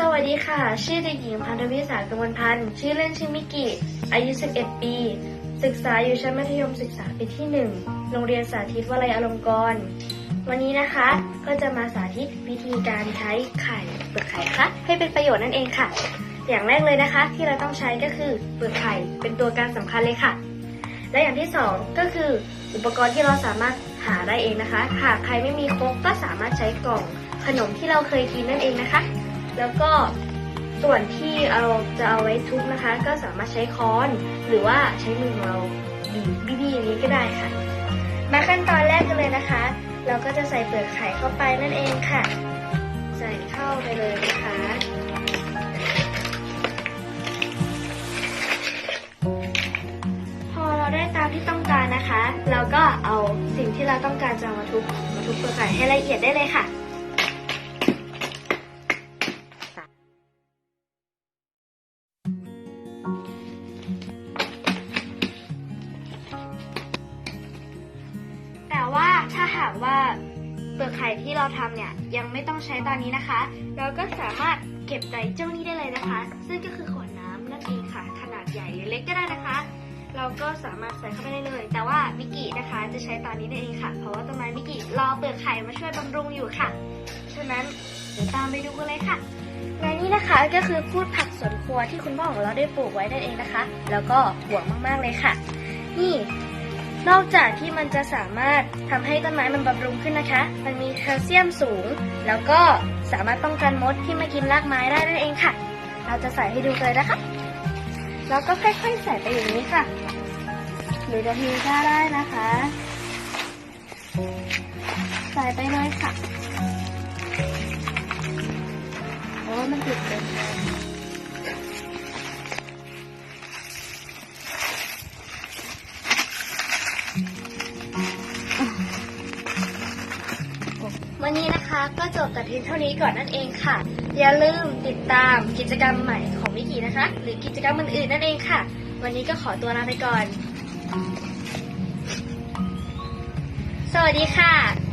สวัสดีค่ะ ชื่อเด็กหญิงพันธวิสากมลพันธ์ชื่อเล่นชื่อมิกิ อายุ 11 ปี ศึกษาอยู่ชั้นมัธยมศึกษาปีที่ 1 โรงเรียนสาธิตวลัยอลงกรณ์ วันนี้นะคะก็จะมาสาธิตวิธีการใช้ไข่เปลือกไข่ค่ะให้เป็นประโยชน์นั่นเองค่ะ อย่างแรกเลยนะคะ ที่เราต้องใช้ก็คือเปลือกไข่เป็นตัวการสำคัญเลยค่ะ และอย่างที่สองก็คืออุปกรณ์ที่เราสามารถหาได้เองนะคะ หากใครไม่มีครกก็สามารถใช้กล่องขนมที่เราเคยกินนั่นเองนะคะ แล้วก็ส่วนที่เราจะเอาไว้ทุบนะคะ ก็สามารถใช้ค้อนหรือว่าใช้มือของเราบีบบีๆอย่างนี้ก็ได้ค่ะ มาขั้นตอนแรกกันเลยนะคะ เราก็จะใส่เปลือกไข่เข้าไปนั่นเองค่ะ ใส่เข้าไปเลยนะคะพอเราได้ตามที่ต้องการนะคะ เราก็เอาสิ่งที่เราต้องการจะมาทุบมาทุบเปลือกไข่ให้ละเอียดได้เลยค่ะ หากว่าเปลือกไข่ที่เราทำเนี่ยยังไม่ต้องใช้ตอนนี้นะคะ เราก็สามารถเก็บในเจ้านี้ได้เลยนะคะ ซึ่งก็คือขวดน้ำนั่นเองค่ะ ขนาดใหญ่หรือเล็กก็ได้นะคะ เราก็สามารถใส่เข้าไปได้เลย แต่ว่ามิกินะคะจะใช้ตอนนี้นั่นเองค่ะ เพราะว่าต้นไม้มิกิรอเปลือกไข่มาช่วยบำรุงอยู่ค่ะ ฉะนั้นเดี๋ยวตามไปดูกันเลยค่ะและนี่นะคะก็คือพืชผักสวนครัวที่คุณพ่อของเราได้ปลูกไว้นั่นเองนะคะ แล้วก็หวงมากๆเลยค่ะ นี่ นอกจากที่มันจะสามารถทำให้ต้นไม้มันบำรุงขึ้นนะคะ มันมีแคลเซียมสูง แล้วก็สามารถป้องกันมดที่มากินรากไม้ได้นั่นเองค่ะ เราจะใส่ให้ดูเลยนะคะ แล้วก็ค่อยๆใส่ไปอย่างนี้ค่ะหรือจะทีก็ได้นะคะ ใส่ไปเลยค่ะโอ้มันติดเลย วันนี้นะคะก็จบแต่เพียงเท่านี้ก่อนนั่นเองค่ะ อย่าลืมติดตามกิจกรรมใหม่ของมิกินะคะ หรือกิจกรรมอื่นๆนั่นเองค่ะ วันนี้ก็ขอตัวลาไปก่อน สวัสดีค่ะ